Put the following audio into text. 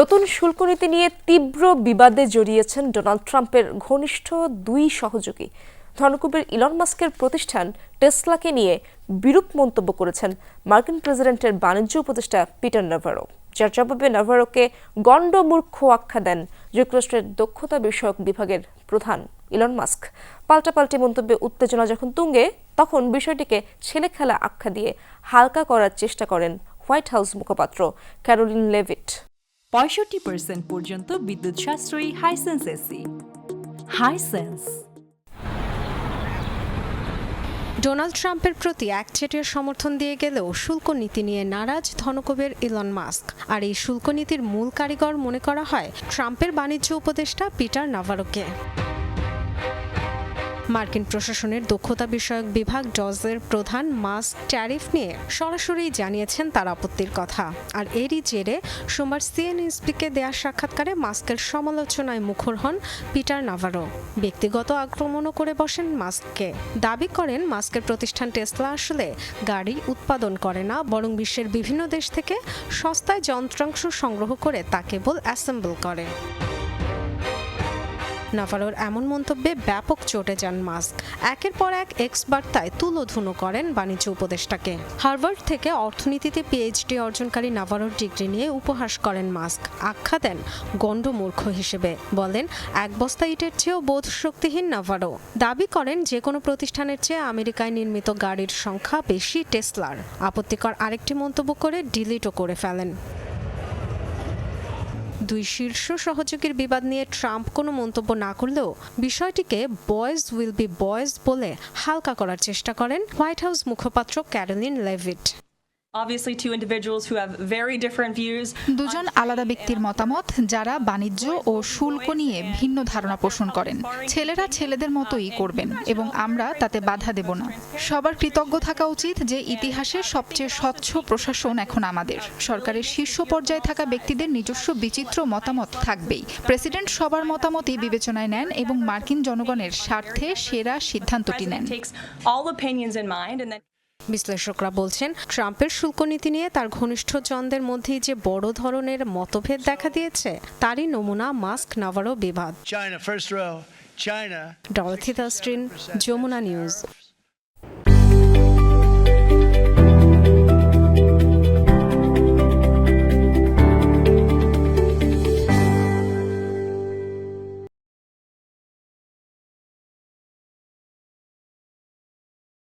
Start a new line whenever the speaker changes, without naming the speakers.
নতুন শুল্ক নীতি নিয়ে তীব্র বিবাদে জড়িয়েছেন ডোনাল্ড ট্রাম্পের ঘনিষ্ঠ দুই সহযোগী। ধনকুবের ইলন মাস্কের প্রতিষ্ঠান টেসলাকে নিয়ে বিরূপ মন্তব্য করেছেন মার্কিন প্রেসিডেন্টের বাণিজ্য উপদেষ্টা পিটার নাভারো। যার জবাবে নাভারোকে গণ্ডমূর্খ আখ্যা দেন যুক্তরাষ্ট্রের দক্ষতা বিষয়ক বিভাগের প্রধান ইলন মাস্ক। পাল্টাপাল্টি মন্তব্যে উত্তেজনা যখন তুঙ্গে, তখন বিষয়টিকে ছেলে খেলা আখ্যা দিয়ে হালকা করার চেষ্টা করেন হোয়াইট হাউস মুখপাত্র ক্যারোলিন লেভিট।
পঁয়ষট্টি পার্সেন্ট পর্যন্ত বিদ্যুৎ সাশ্রয়ী হাইসেন্স এসি হাইসেন্স
ডোনাল্ড ট্রাম্পের প্রতি একচেটিয়া সমর্থন দিয়ে গেলেও শুল্ক নীতি নিয়ে নারাজ ধনকোবের ইলন মাস্ক আর এই শুল্ক নীতির মূল কারিগর মনে করা হয় ট্রাম্পের বাণিজ্য উপদেষ্টা পিটার নাভারোকে মার্কিন প্রশাসনের দক্ষতা বিষয়ক বিভাগ ডজের প্রধান মাস্ক ট্যারিফ নিয়ে সরাসরি জানিয়েছেন তার আপত্তির কথা। আর এরই জেরে সোমবার সিএনএসপিকে দেয়া সাক্ষাৎকারে মাস্কের সমালোচনায় মুখর হন পিটার নাভারো। ব্যক্তিগত আক্রমণও করে বসেন মাস্ককে। দাবি করেন, মাস্কের প্রতিষ্ঠান টেসলা আসলে গাড়ি উৎপাদন করে না, বরং বিশ্বের বিভিন্ন দেশ থেকে সস্তায় যন্ত্রাংশ সংগ্রহ করে তা কেবল অ্যাসেম্বল করে। নাভারোর এমন মন্তব্যে ব্যাপক চটে যান মাস্ক। একের পর এক এক্স বার্তায় তুলোধুনো করেন বাণিজ্য উপদেষ্টাকে। হার্ভার্ড থেকে অর্থনীতিতে পিএইচডি অর্জনকারী নাভারোর ডিগ্রি নিয়ে উপহাস করেন মাস্ক। আখ্যা দেন গণ্ডমূর্খ হিসেবে। বলেন, এক বস্তা ইটের চেয়েও বোধ শক্তিহীন নাভারো দাবি করেন যে কোনো প্রতিষ্ঠানের চেয়ে আমেরিকায় নির্মিত গাড়ির সংখ্যা বেশি টেসলার। আপত্তিকর আরেকটি মন্তব্য করে ডিলিটও করে ফেলেন। দুই শীর্ষ সহযোগীর বিবাদ নিয়ে ট্রাম্প কোনো মন্তব্য না করলেও বিষয়টিকে বয়েজ উইল বি বয়েজ বলে হালকা করার চেষ্টা করেন হোয়াইট হাউস মুখপাত্র ক্যারোলিন লেভিট।
দুজন আলাদা ব্যক্তির মতামত যারা বাণিজ্য ও শুল্ক নিয়ে ভিন্ন ধারণা পোষণ করেন। ছেলেরা ছেলেদের মতোই করবেন এবং আমরা তাতে বাধা দেব না। সবার কৃতজ্ঞ থাকা উচিত যে ইতিহাসের সবচেয়ে স্বচ্ছ প্রশাসন এখন আমাদের। সরকারের শীর্ষ পর্যায়ে থাকা ব্যক্তিদের নিজস্ব বিচিত্র মতামত থাকবেই। প্রেসিডেন্ট সবার মতামতই বিবেচনায় নেন এবং মার্কিন জনগণের স্বার্থে সেরা সিদ্ধান্তটি নেন।
বিশ্লেষকরা বলছেন ট্রাম্পের শুল্ক নীতি নিয়ে তার ঘনিষ্ঠ ঘনিষ্ঠজনদের মধ্যেই যে বড় ধরনের মতভেদ দেখা দিয়েছে তারই নমুনা মাস্ক নাভারো বিবাদ. দাস্ট্রিন যমুনা নিউজ